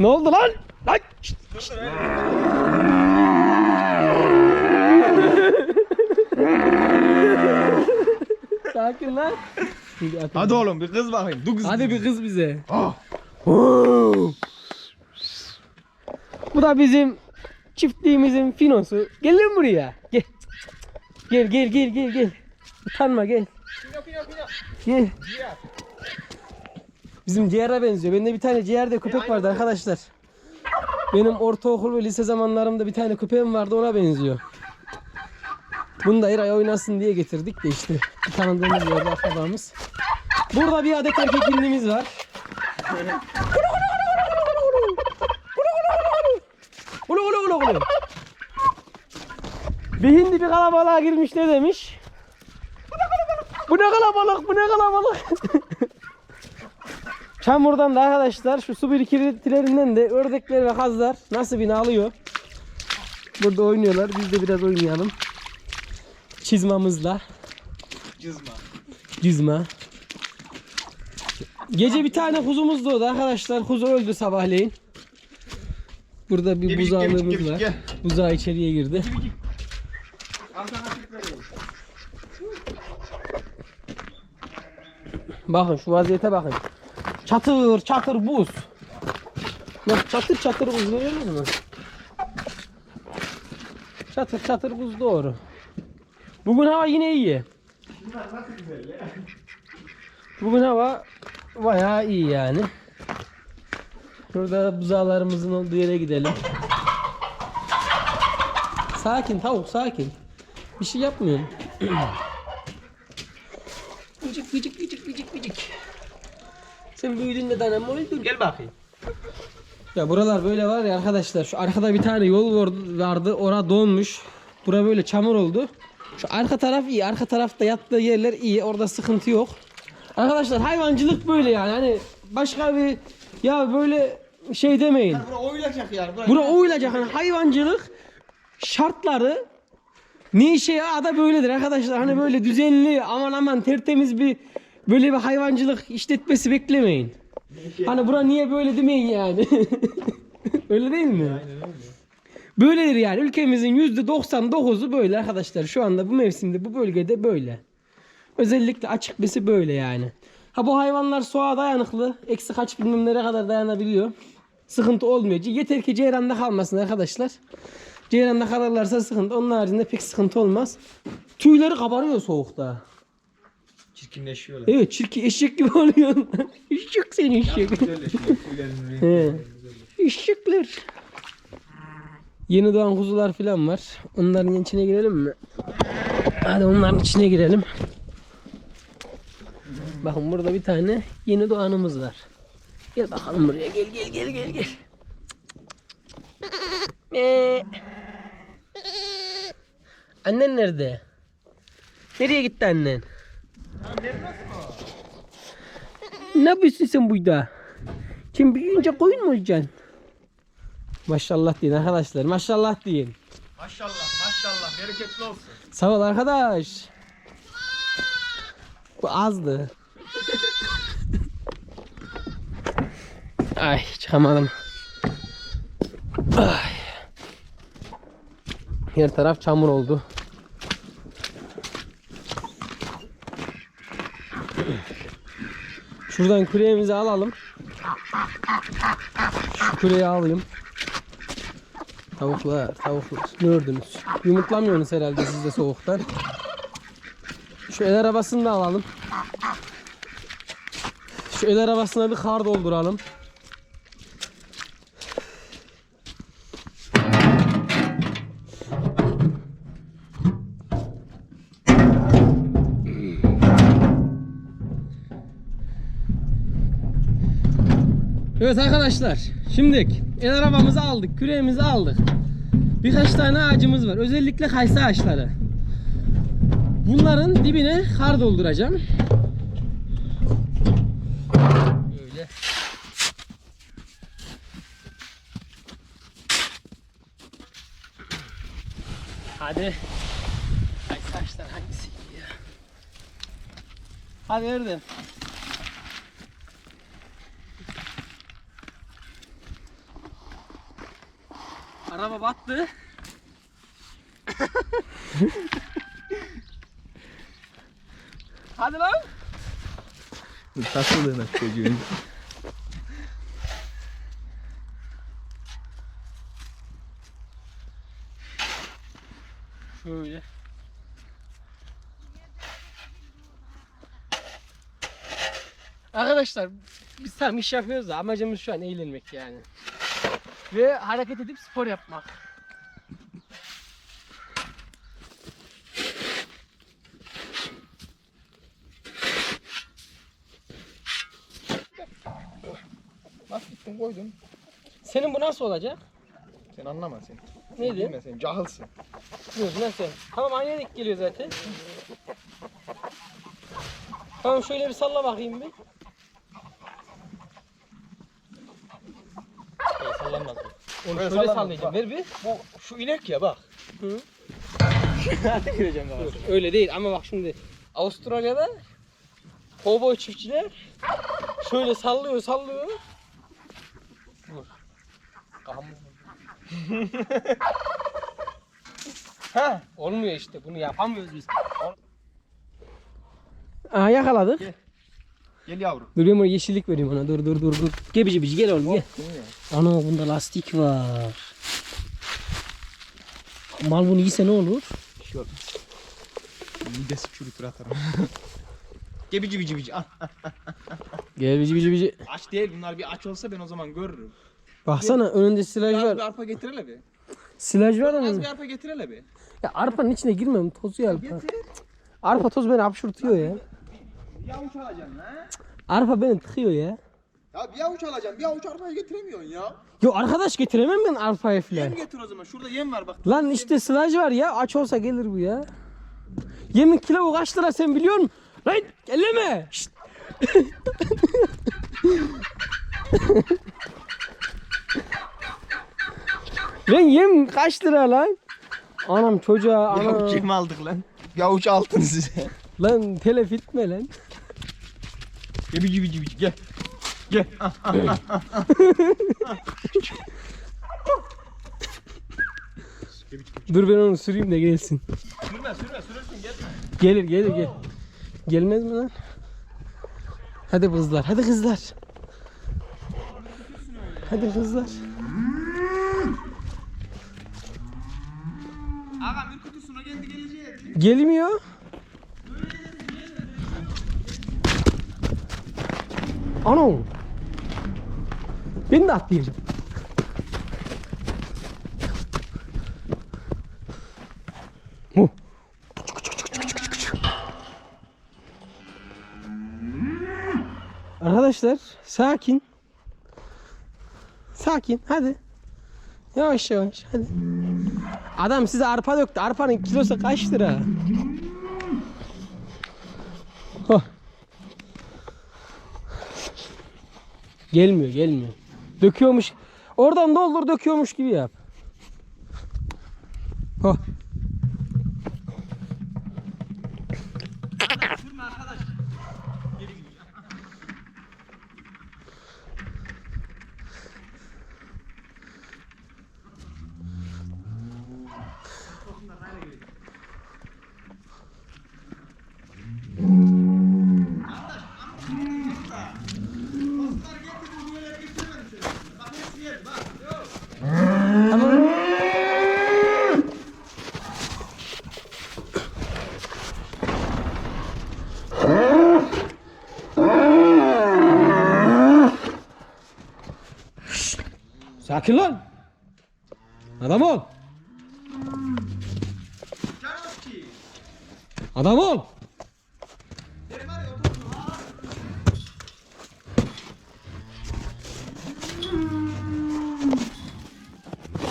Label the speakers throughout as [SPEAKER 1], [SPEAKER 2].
[SPEAKER 1] Ne oldu lan? Lan! Şşt, şşt. Sakin lan.
[SPEAKER 2] Hadi oğlum bir kız bakayım. Du kız.
[SPEAKER 1] Hadi bir kız bize.
[SPEAKER 2] Ah.
[SPEAKER 1] Bu da bizim çiftliğimizin finosu. Gel lan buraya. Gel. Gel gel gel gel gel. Utanma gel. Gel. Bizim ciğere benziyor. Bende bir tane ciğerde köpek vardı arkadaşlar. Benim ortaokul ve lise zamanlarımda bir tane köpeğim vardı ona benziyor. Bunu da Eray oynasın diye getirdik de işte. Bir tanıdığımız yerde akrabamız. Burada bir adet erkek hindimiz var. Ulu ulu ulu ulu. Bir hindi bir kalabalığa girmiş ne demiş? Bu ne kalabalık bu ne kalabalık. Çamurdan da arkadaşlar şu su birikintilerinden de ördekler ve kazlar nasibini alıyor. Burada oynuyorlar. Biz de biraz oynayalım. Çizmamızla.
[SPEAKER 2] Cızma.
[SPEAKER 1] Cizma. Gece bir tane kuzumuz doğdu arkadaşlar. Kuzu öldü sabahleyin. Burada bir
[SPEAKER 2] gebicik,
[SPEAKER 1] var. Buzağı içeriye girdi. Bakın şu vaziyete bakın. Çatır çatır buz. Bak çatır çatır buz görüyor musunuz? Çatır çatır buz doğru. Bugün hava yine iyi. Bugün hava bayağı iyi yani. Şurada buzağlarımızın olduğu yere gidelim. Sakin tavuk sakin. Bir şey yapmıyorum. gıcık gıcık gıcık gıcık. Sen büyüdün de tanem oldun.
[SPEAKER 2] Gel bakayım.
[SPEAKER 1] Ya buralar böyle var ya arkadaşlar. Şu arkada bir tane yol var- vardı. Ora donmuş. Bura böyle çamur oldu. Şu arka taraf iyi. Arka tarafta yattığı yerler iyi. Orada sıkıntı yok. Arkadaşlar hayvancılık böyle yani. Hani başka bir ya böyle şey demeyin.
[SPEAKER 2] Bura oyulacak yani. Bura,
[SPEAKER 1] Bura oyulacak hani hayvancılık şartları ne işe ya da böyledir arkadaşlar. Hani böyle düzenli aman aman tertemiz bir böyle bir hayvancılık işletmesi beklemeyin. Hani bura niye böyle demeyin yani. öyle değil mi? Böyledir yani. Ülkemizin yüzde 99'u böyle arkadaşlar. Şu anda bu mevsimde bu bölgede böyle. Özellikle açık besi böyle yani. Ha bu hayvanlar soğuğa dayanıklı. Eksi kaç bilmem nereye kadar dayanabiliyor. Sıkıntı olmuyor. Yeter ki ceyranda kalmasın arkadaşlar. Ceyranda kalırlarsa sıkıntı. Onun haricinde pek sıkıntı olmaz. Tüyleri kabarıyor soğukta.
[SPEAKER 2] Çirkinleşiyorlar.
[SPEAKER 1] Evet çirkin eşek gibi oluyor. eşek seni eşek. He. Eşekler. Yeni doğan kuzular falan var. Onların içine girelim mi? Hadi onların içine girelim. Bakın burada bir tane yeni doğanımız var. Gel bakalım buraya. Gel gel gel gel gel. Ee. Annen nerede? Nereye gitti annen? Ne yapıyorsun sen burada? Sen büyüyünce koyun mu olacaksın? Maşallah deyin arkadaşlar. Maşallah deyin.
[SPEAKER 2] Maşallah maşallah bereketli olsun.
[SPEAKER 1] Sağ ol arkadaş. Bu azdı. Ay çıkamadım. Ay. Her taraf çamur oldu. Şuradan küreğimizi alalım. Şu küreği alayım. Tavuklar, tavuklar. Gördünüz. Yumurtlamıyorsunuz herhalde siz de soğuktan. Şu el arabasını da alalım. Şu el arabasına bir kar dolduralım. Evet arkadaşlar. Şimdi el arabamızı aldık. Küreğimizi aldık. Birkaç tane ağacımız var. Özellikle kayısı ağaçları. Bunların dibine kar dolduracağım. Böyle. Hadi. Kayısı ağaçlar hangisi ya? Hadi Erdem. Araba battı. Hadi lan.
[SPEAKER 2] Takıldığına çocuğun.
[SPEAKER 1] Şöyle. Arkadaşlar biz tam iş yapıyoruz da amacımız şu an eğlenmek yani. Ve hareket edip spor yapmak.
[SPEAKER 2] Nasıl gittin koydun?
[SPEAKER 1] Senin bu nasıl olacak?
[SPEAKER 2] Sen anlama sen.
[SPEAKER 1] Neydi?
[SPEAKER 2] Bilme sen cahilsin.
[SPEAKER 1] Dur nasıl? Tamam aynı denk geliyor zaten. Tamam şöyle bir salla bakayım bir. Şöyle sallanmaz bu. Onu şöyle
[SPEAKER 2] sallanmaz,
[SPEAKER 1] sallayacağım. Ver bir.
[SPEAKER 2] Bu şu inek ya bak.
[SPEAKER 1] Hı.
[SPEAKER 2] Gireceğim
[SPEAKER 1] Dur, öyle değil ama bak şimdi Avustralya'da kovboy çiftçiler şöyle sallıyor sallıyor. Dur.
[SPEAKER 2] Ha.
[SPEAKER 1] Olmuyor işte bunu yapamıyoruz biz. Aa yakaladık.
[SPEAKER 2] Gel. Gel yavrum.
[SPEAKER 1] Dur buraya yeşillik vereyim ona. Dur dur dur dur. Gel bici bici gel oğlum gel. Ana bunda lastik var. Mal bunu yiyse ne olur?
[SPEAKER 2] Bir şey olmaz. Midesi çürütür atarım. Gel bici bici bici. Al.
[SPEAKER 1] Gel bici bici bici.
[SPEAKER 2] Aç değil bunlar bir aç olsa ben o zaman görürüm.
[SPEAKER 1] Baksana önünde silaj
[SPEAKER 2] Az bir
[SPEAKER 1] var.
[SPEAKER 2] arpa getirele be.
[SPEAKER 1] Silaj var
[SPEAKER 2] Az
[SPEAKER 1] ama.
[SPEAKER 2] bir arpa getirele be.
[SPEAKER 1] Ya arpanın içine girmem tozu ya arpa.
[SPEAKER 2] Getir.
[SPEAKER 1] Arpa toz beni hapşurtuyor ya.
[SPEAKER 2] Bir avuç alacaksın ha.
[SPEAKER 1] Arpa beni tıkıyor ya.
[SPEAKER 2] Ya bir avuç alacaksın. Bir avuç arpayı getiremiyorsun ya.
[SPEAKER 1] Yo arkadaş getiremem ben arpayı
[SPEAKER 2] Yem
[SPEAKER 1] filan.
[SPEAKER 2] getir o zaman. Şurada yem var bak.
[SPEAKER 1] Lan işte silaj var ya aç olsa gelir bu ya. Yemin kilo kaç lira sen biliyor musun? Lan elleme. Şşt. lan yem kaç lira lan? Anam çocuğa
[SPEAKER 2] Bir avuç yem aldık lan. Bir avuç altın size.
[SPEAKER 1] Lan telef etme lan.
[SPEAKER 2] Gel bici bici bici gel. Gel.
[SPEAKER 1] Dur ben onu süreyim de gelsin.
[SPEAKER 2] Sürme sürme sürürsün gelme.
[SPEAKER 1] Gelir gelir gel. Gelmez mi lan? Hadi kızlar, hadi kızlar. Hadi kızlar.
[SPEAKER 2] Ağam bir kutusuna kendi geleceği.
[SPEAKER 1] Gelmiyor. Ano. Ben de atlayacağım. Huh. Arkadaşlar sakin. Sakin hadi. Yavaş yavaş hadi. Adam size arpa döktü. Arpanın kilosu kaç lira? Gelmiyor gelmiyor. Döküyormuş. Oradan doldur döküyormuş gibi yap. Hah. Sakin lan. Adam ol. Adam ol.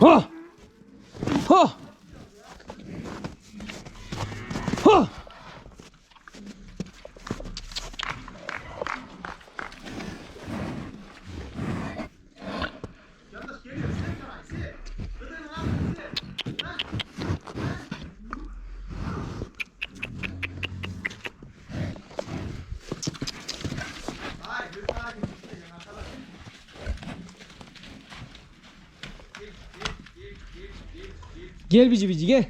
[SPEAKER 1] Ha! Ha! Ha! Gel bici bici gel.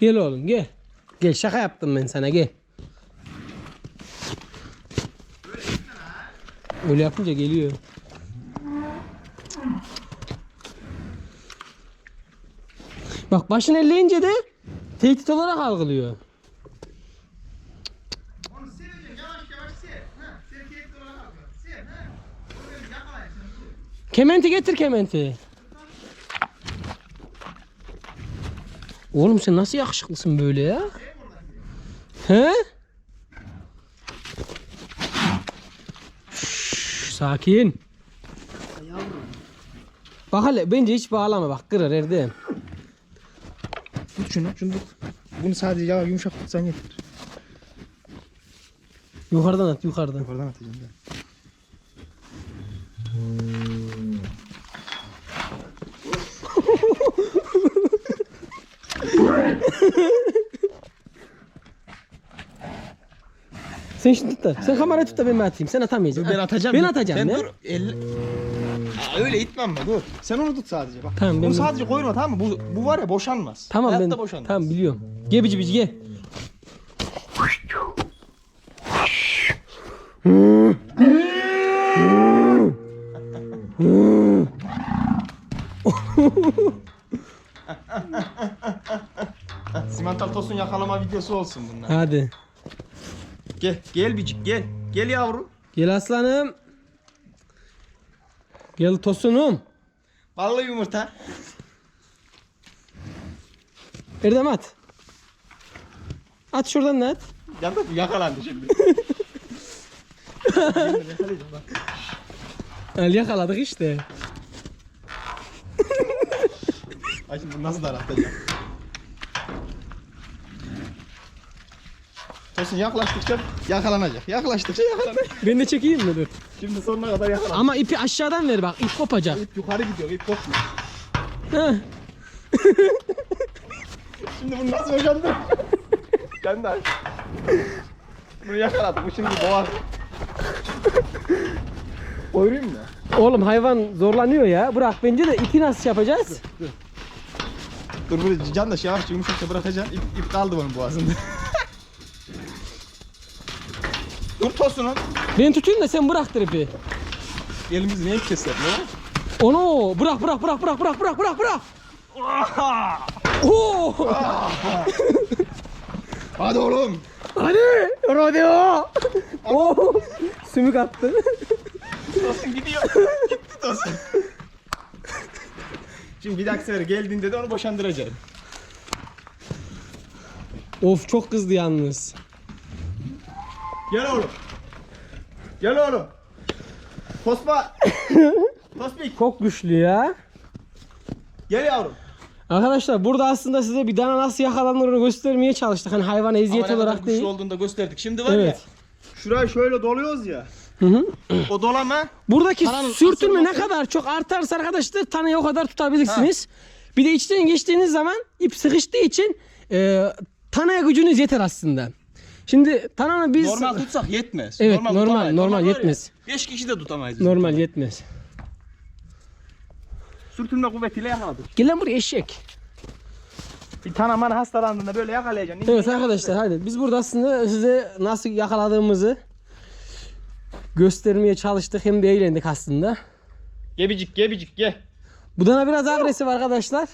[SPEAKER 1] Gel oğlum gel. Gel şaka yaptım ben sana gel. Öyle yapınca geliyor. Bak başını elleyince de tehdit olarak algılıyor.
[SPEAKER 2] Onu seveceksin yavaş yavaş sev. Ha, sev keyifli olarak al. Sev ha. Böyle yakalayacaksın.
[SPEAKER 1] Kementi getir kementi. Oğlum sen nasıl yakışıklısın böyle ya? He? Şşş, sakin. Bak hele bence hiç bağlama bak kırar Erdem.
[SPEAKER 2] Tut şunu, şunu tut. Bunu sadece ya yumuşak tutsan yeter.
[SPEAKER 1] Yukarıdan at yukarıdan.
[SPEAKER 2] Yukarıdan atacağım da.
[SPEAKER 1] Sen şimdi tut da. Sen kamerayı tut da ben atayım? Sen atamayacaksın.
[SPEAKER 2] Ben atacağım.
[SPEAKER 1] Ben atacağım
[SPEAKER 2] Sen
[SPEAKER 1] ya.
[SPEAKER 2] dur. Elle... Aa, öyle itmem mi? Dur. Sen onu tut sadece bak.
[SPEAKER 1] Tamam, ben-
[SPEAKER 2] Bunu sadece koyma tamam mı? Bu, bu var ya boşanmaz.
[SPEAKER 1] Tamam
[SPEAKER 2] Hayatta
[SPEAKER 1] ben.
[SPEAKER 2] boşanmaz.
[SPEAKER 1] Tamam biliyorum. Gel bici bici gel.
[SPEAKER 2] Simental tosun yakalama videosu olsun bunlar.
[SPEAKER 1] Hadi.
[SPEAKER 2] Gel, gel bicik gel. Gel yavrum.
[SPEAKER 1] Gel aslanım. Gel tosunum.
[SPEAKER 2] Ballı yumurta.
[SPEAKER 1] Erdem at. At şuradan da at.
[SPEAKER 2] Ya da yakalandı şimdi.
[SPEAKER 1] Al yakaladık işte.
[SPEAKER 2] Ay şimdi nasıl daratacağım? Tosun yaklaştıkça yakalanacak. Yaklaştıkça yakalanacak.
[SPEAKER 1] Ben de çekeyim mi dur?
[SPEAKER 2] Şimdi sonuna kadar yakalanacak.
[SPEAKER 1] Ama ipi aşağıdan ver bak. ip kopacak.
[SPEAKER 2] İp yukarı gidiyor, ip kopmuyor.
[SPEAKER 1] Heh.
[SPEAKER 2] Şimdi bunu nasıl boşandı? Kendi aç. Bunu yakaladım. Bu şimdi boğar. Koyayım mı?
[SPEAKER 1] Oğlum hayvan zorlanıyor ya. Bırak bence de ipi nasıl yapacağız?
[SPEAKER 2] Dur böyle can da şey yavaşça yumuşakça bırakacaksın. İp, ip kaldı bunun boğazında. Tosunun.
[SPEAKER 1] Ben tutayım da sen bıraktır ipi.
[SPEAKER 2] Elimizi neye keser ne?
[SPEAKER 1] Onu bırak bırak bırak bırak bırak bırak bırak bırak. Oo!
[SPEAKER 2] Hadi oğlum.
[SPEAKER 1] Hadi rodeo. Oo! Sümük attı.
[SPEAKER 2] Tosun gidiyor. Gitti tosun. Şimdi bir dahaki sefer geldiğinde de onu boşandıracaksın.
[SPEAKER 1] Of çok kızdı yalnız.
[SPEAKER 2] Gel oğlum. Gel oğlum. Tospa. Tospik.
[SPEAKER 1] Çok güçlü ya.
[SPEAKER 2] Gel yavrum.
[SPEAKER 1] Arkadaşlar burada aslında size bir dana nasıl yakalanır onu göstermeye çalıştık. Hani hayvan eziyet
[SPEAKER 2] Ama ne kadar
[SPEAKER 1] olarak
[SPEAKER 2] güçlü
[SPEAKER 1] değil.
[SPEAKER 2] olduğunu da gösterdik. Şimdi var
[SPEAKER 1] Evet.
[SPEAKER 2] ya. Şurayı şöyle doluyoruz ya.
[SPEAKER 1] Hı hı.
[SPEAKER 2] O dolama
[SPEAKER 1] Buradaki
[SPEAKER 2] Tananın
[SPEAKER 1] sürtünme ne
[SPEAKER 2] asılması-
[SPEAKER 1] kadar çok artarsa arkadaşlar tanıyı o kadar tutabilirsiniz. Bir de içten geçtiğiniz zaman ip sıkıştığı için e, tanaya gücünüz yeter aslında. Şimdi tananı biz
[SPEAKER 2] normal tutsak yetmez.
[SPEAKER 1] Evet, normal,
[SPEAKER 2] tutamayız.
[SPEAKER 1] normal,
[SPEAKER 2] var ya,
[SPEAKER 1] yetmez.
[SPEAKER 2] Beş kişi de tutamayız.
[SPEAKER 1] normal yetmez.
[SPEAKER 2] Sürtünme kuvvetiyle yakaladık.
[SPEAKER 1] Gel lan buraya eşek.
[SPEAKER 2] Bir tane mana hastalandığında böyle yakalayacaksın.
[SPEAKER 1] Evet arkadaşlar hadi biz burada aslında size nasıl yakaladığımızı göstermeye çalıştık hem de eğlendik aslında.
[SPEAKER 2] Gebicik gebicik ge.
[SPEAKER 1] Bu dana biraz agresif arkadaşlar.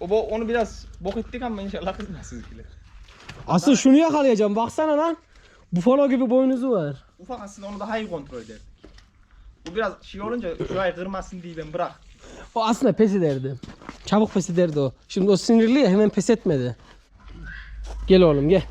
[SPEAKER 2] O, bo- onu biraz bok ettik ama inşallah kızmaz sizinkiler.
[SPEAKER 1] Asıl şunu yakalayacağım baksana lan. Bufalo gibi boynuzu var.
[SPEAKER 2] Ufak aslında onu daha iyi kontrol ederdik. Bu biraz şey olunca şurayı kırmasın diye ben bırak.
[SPEAKER 1] O aslında pes ederdi. Çabuk pes ederdi o. Şimdi o sinirli ya hemen pes etmedi. Gel oğlum gel.